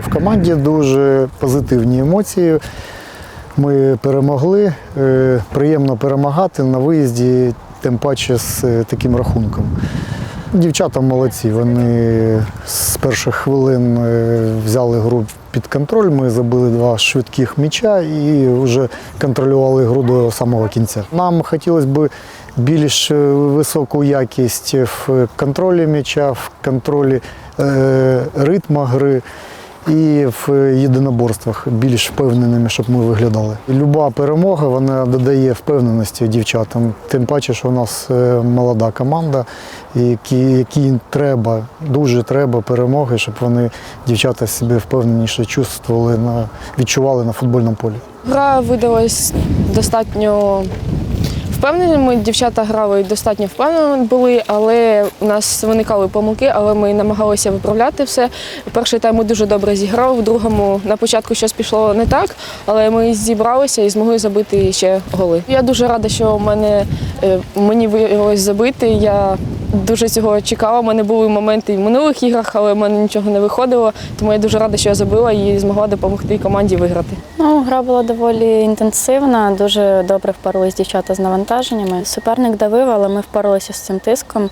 В команді дуже позитивні емоції. Ми перемогли. Е, Приємно перемагати на виїзді, тим паче з е, таким рахунком. Дівчата молодці. Вони з перших хвилин е, взяли гру під контроль. Ми забили два швидких м'яча і вже контролювали гру до самого кінця. Нам хотілося б більш високу якість в контролі м'яча, в контролі ритму гри і в єдиноборствах більш впевненими, щоб ми виглядали. Люба перемога вона додає впевненості дівчатам. Тим паче, що у нас е, молода команда, які, якій треба, дуже треба перемоги, щоб вони дівчата себе впевненіше чувствували на відчували на футбольному полі. Гра видалась достатньо впевненими. Дівчата грали достатньо впевнено були, але у нас виникали помилки, але ми намагалися виправляти все. Перший тайм ми дуже добре зіграв, в другому на початку щось пішло не так, але ми зібралися і змогли забити ще голи. Я дуже рада, що мене е, мені виявилось забити. Я дуже цього чекала. У мене були моменти і в минулих іграх, але в мене нічого не виходило. Тому я дуже рада, що я забила і змогла допомогти команді виграти. Ну, гра була доволі інтенсивна, дуже добре впоралися дівчата з навантаженнями. Суперник давив, але ми впоралися з цим тиском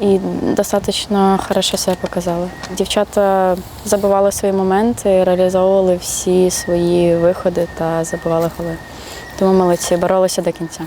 і достатньо хорошо себе показали. Дівчата забивали свої моменти, реалізовували всі свої виходи та забивали голи. Тому молодці, боролися до кінця.